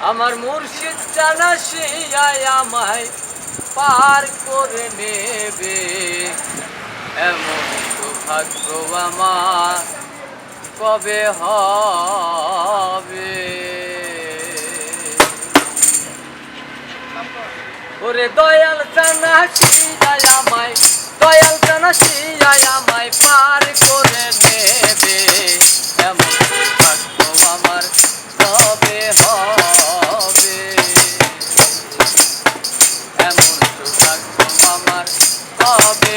আমার মুর্শিদ জানা শিয়ায় আমায় পার করে নেবে। এমন সৌভাগ্য আমার কবে হবে? ওরে দয়াল জানা শিয়ায় আমায়, দয়াল জানা শিয়ায় আমায় পার করে নেবে। হবে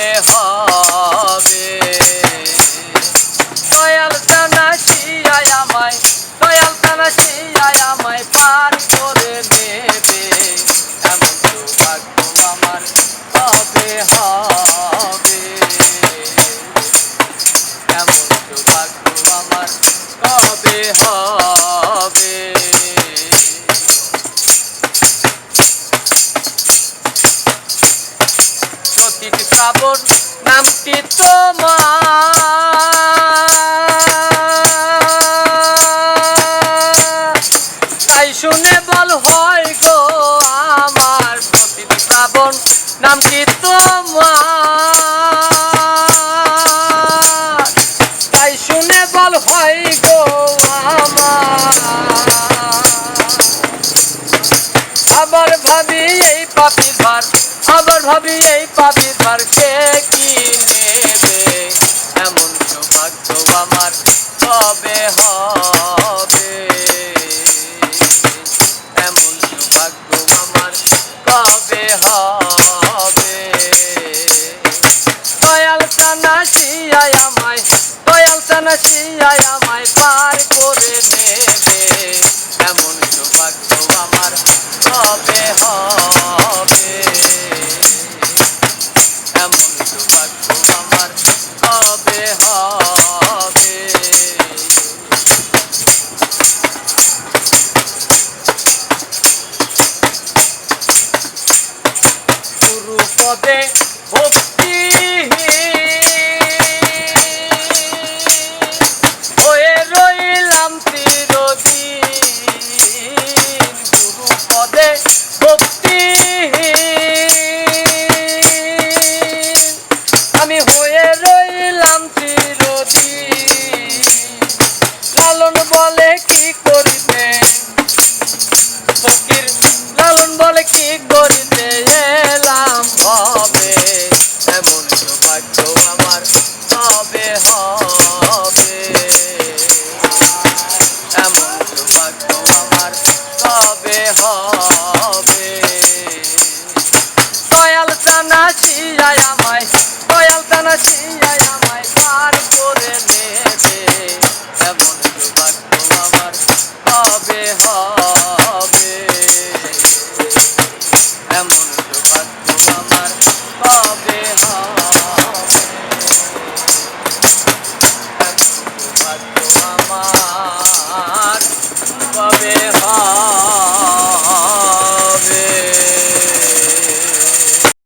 হবে প্রতিটি শ্রাবণ নামটি তোমার। তাই শুনে বল, হয় গো আমার প্রতিটি শ্রাবণ নামটি তোমার। তাই শুনে বল, হয় গো আমার। আবার ভাবি এই পাপি ধর আবার ভাবি, এই পাবি ধর কে কি নেবে এমন সৌভাগ্য আমার কবে হবে। এমন সৌভাগ্য আমার কবে হবে। পদে ভক্তি হয়ে রইলাম চিরদিন। গুরু পদে ভক্তি আমি হয়ে রইলাম চিরদিন। লালন বলে কি করিতে এমন সৌভাগ্য আমার। হবে হবে। এমন সৌভাগ্য আমার। হবে হবে।